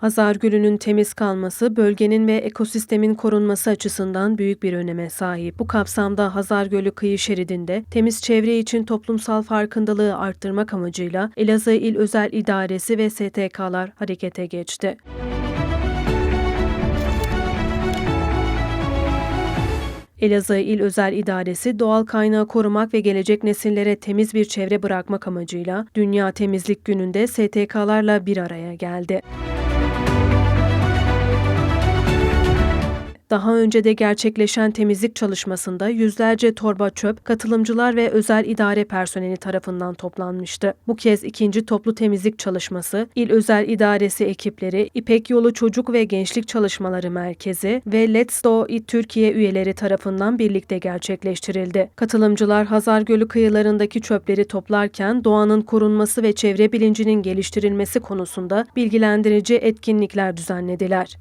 Hazar Gölü'nün temiz kalması bölgenin ve ekosistemin korunması açısından büyük bir öneme sahip. Bu kapsamda Hazar Gölü kıyı şeridinde temiz çevre için toplumsal farkındalığı arttırmak amacıyla Elazığ İl Özel İdaresi ve STK'lar harekete geçti. Elazığ İl Özel İdaresi doğal kaynağı korumak ve gelecek nesillere temiz bir çevre bırakmak amacıyla Dünya Temizlik Günü'nde STK'larla bir araya geldi. Daha önce de gerçekleşen temizlik çalışmasında yüzlerce torba çöp katılımcılar ve özel idare personeli tarafından toplanmıştı. Bu kez ikinci toplu temizlik çalışması İl Özel İdaresi ekipleri, İpek Yolu Çocuk ve Gençlik Çalışmaları Merkezi ve Let's Do It Türkiye üyeleri tarafından birlikte gerçekleştirildi. Katılımcılar Hazar Gölü kıyılarındaki çöpleri toplarken doğanın korunması ve çevre bilincinin geliştirilmesi konusunda bilgilendirici etkinlikler düzenlediler.